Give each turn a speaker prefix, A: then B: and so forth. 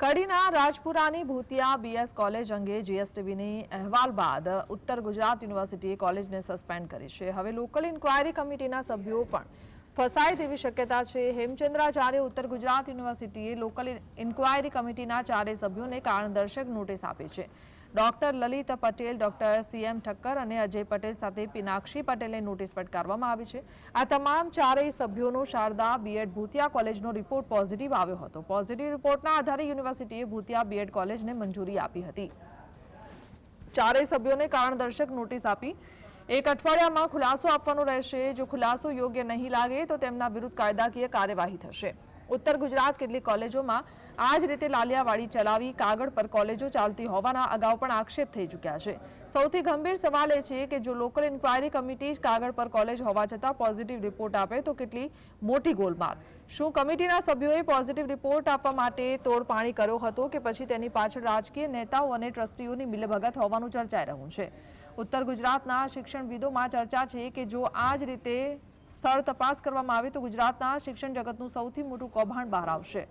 A: કડીના રાજપુરાની ભૂતિયા BS college અંગે જીએસટીવીની અહેવાલ બાદ ઉત્તર ગુજરાત યુનિવર્સિટીએ કોલેજને સસ્પેન્ડ કરી છે. હવે લોકલ ઇન્ક્વાયરી કમિટીના સભ્યો પણ ફસાય તેવી શક્યતા છે. હેમચંદ્રાચાર્ય ઉત્તર ગુજરાત યુનિવર્સિટીએ લોકલ ઇન્ક્વાયરી કમિટીના ચારેય સભ્યોને કારણદર્શક નોટિસ આપી છે. Doctor Lalit Patel, doctor CM Thakkar અને અજય પટેલ સાથે પિનાક્ષી પટેલને નોટિસ ફટકારવામાં આવી છે. આ તમામ ચારેય સભ્યોનો શારદા બીએડ ભૂતિયા કોલેજનો રિપોર્ટ પોઝિટિવ આવ્યો હતો. પોઝિટિવ રિપોર્ટના આધારે યુનિવર્સિટીએ ભૂતિયા બીએડ કોલેજને મંજૂરી આપી હતી. ચારેય સભ્યોને કારણદર્શક નોટિસ આપી. એક અઠવાડિયામાં ખુલાસો આપવાનો રહેશે. જો ખુલાસો યોગ્ય નહીં લાગે તો તેમના વિરુદ્ધ કાયદાકીય કાર્યવાહી થશે. ઉત્તર ગુજરાત કેટલીક કોલેજોમાં આ જ રીતે લાલિયાવાડી ચલાવી કાગળ પર કોલેજો ચાલતી હોવાના અગાઉ પણ આક્ષેપ થઈ ચૂક્યા છે. સૌથી ગંભીર સવાલ એ છે કે જો લોકલ ઇન્ક્વાયરી કમિટી જ કાગળ પર કોલેજ હોવા છતાં પોઝિટિવ રિપોર્ટ આપે તો કેટલી મોટી ગોલમાલ? શું કમિટીના સભ્યોએ પોઝિટિવ રિપોર્ટ આપવા માટે તોડપાણી કર્યો હતો કે પછી તેની પાછળ રાજકીય નેતાઓ અને ટ્રસ્ટીઓની મિલભગત હોવાનું ચર્ચાઈ રહ્યું છે? ઉત્તર ગુજરાતના શિક્ષણવિદોમાં ચર્ચા છે કે જો આ જ રીતે સ્થળ તપાસ કરવામાં આવે તો ગુજરાતના શિક્ષણ જગતનું સૌથી મોટું કૌભાંડ બહાર આવશે.